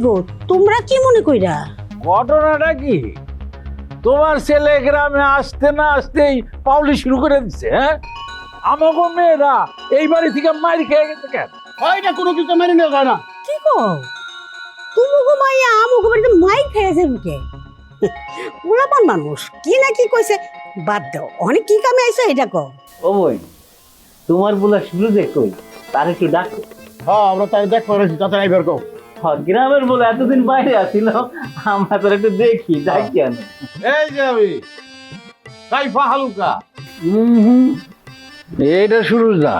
গো তোমরা কি মনে কইরা? ঘটনাটা কি? তোমার ছেলে গ্রামে আসতে না আসতেই পাউলি শুরু করে দিচ্ছে হ্যাঁ? আমাকে মেয়েরা এই বাড়ি থেকে মারি খেয়ে গেছে কেন? ওইটা কোনো কিছু মেনে নেওয়া যায় না। কি গো তুমি গো মাইয়া আমুক বাড়িতে মাই খেয়েছে কে পোলাপান মানুষ কি না কি কইছে? বাদ দাও অনেক কি কামে আইছো এটা কো ও বই তোমার বলা শুরু কই তার একটু ডাক। হ্যাঁ আমরা তাই দেখ তাতে আইবার কও। গ্রামের বলে এতদিন বাইরে আসিল আমরা তোর একটু দেখি ডাকি আনো এই যে আমি কাইফা হালুকা। এটা শুরু না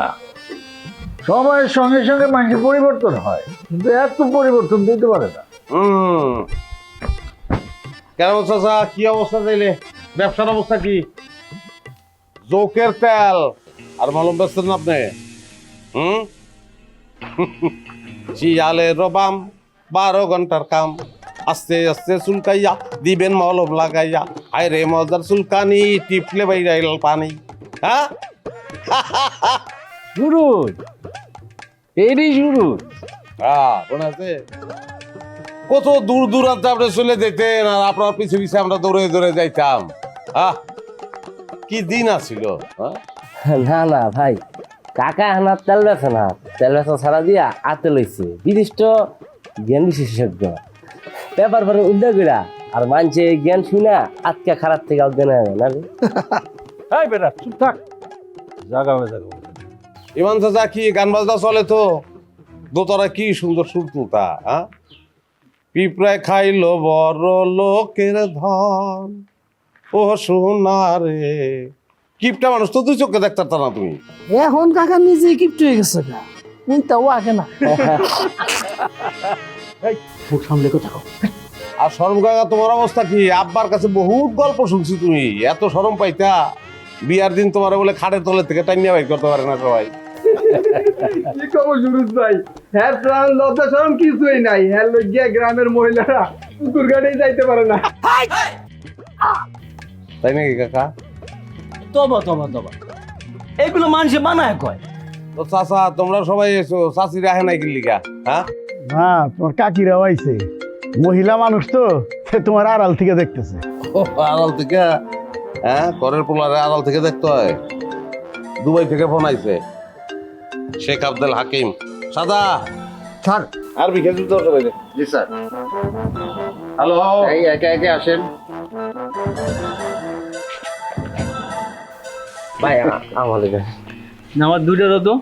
সময়ের সঙ্গে সঙ্গে মানুষের পরিবর্তন হয় কিন্তু এত পরিবর্তন দিতে পারে না। হুম। কেন চাচা? কি অবস্থা চাইলে ব্যবসার অবস্থা কি? জোকের তেল আর মলম বেচতেন না আপনি? হুম? শিয়ালে রবাম। বারো ঘণ্টার কাম। আস্তে আস্তে চুলকাইয়া দিবেন মলম লাগাইয়া। আয় রে মজার চুলকানি টিপলে বাইরাইল পানি। হ্যাঁ শুরু এরই শুরু হ্যাঁ আছে? কত দূর দূরান্তে আপনি চলে যেতেন আর আপনার পিছে পিছে আমরা দৌড়ে দৌড়ে যাইতাম। আহ কি দিন আছিল? না না ভাই কাকা হানা তেল বেছে না। তেল বেচা ছাড়া দিয়া আতে লইছে। বিশিষ্ট জ্ঞান বিশেষজ্ঞ। পেপার পরে উদ্যোগ আর মানছে জ্ঞান শুনা আজকে খারাপ থেকে অজ্ঞান হয়ে যায় না বেটা চুপ থাক। জাগা হয়ে যাবে ইমান চাচা কি গান বাজনা চলে তো? দোতারা কি সুন্দর সুর হ্যাঁ পিঁপড়ায় খাইলো বড় লোকের ধন। ও সোনা রে কিপটা মানুষ তো দুই চোখে দেখতে না তুমি। এখন কাকা নিজে গিফট হয়ে গেছে গা চিন্তাও আগে না। মুখ সামলে কথা আর সরম কাকা তোমার অবস্থা কি? আব্বার কাছে বহুত গল্প শুনছি তুমি। এত সরম পাইতা বিয়ার দিন তোমার বলে খাটের তলে থেকে টাইনিয়া বাইর করতে পারে না সবাই। কি খবর সুরজ ভাই? হ্যাঁ প্রাণ লজ্জা সরম কিছুই নাই। হ্যাঁ লজ্জা গ্রামের মহিলারা পুকুর ঘাটেই যাইতে পারে না। তাই নাকি কাকা? তবা তবা তবা। এগুলো মানুষে বানায় কয়? তো চাচা তোমরা সবাই এসো চাষিরা আহে নাই কিল্লিকা হ্যাঁ? না তোমার কাকিরাও আইছে। মহিলা মানুষ তো সে তোমার আড়াল থেকে দেখতেছে। ও, আড়াল থেকে? হ্যাঁ করের পোলারে আড়াল থেকে দেখতে হয়। দুবাই থেকে ফোন আইছে। শেখ আব্দুল হাকিম। সাদা! স্যার। আর বিখে দিতে হবে জি স্যার। হ্যালো? এই একে একে আসেন। ভাই আমার আমার দুইটা তো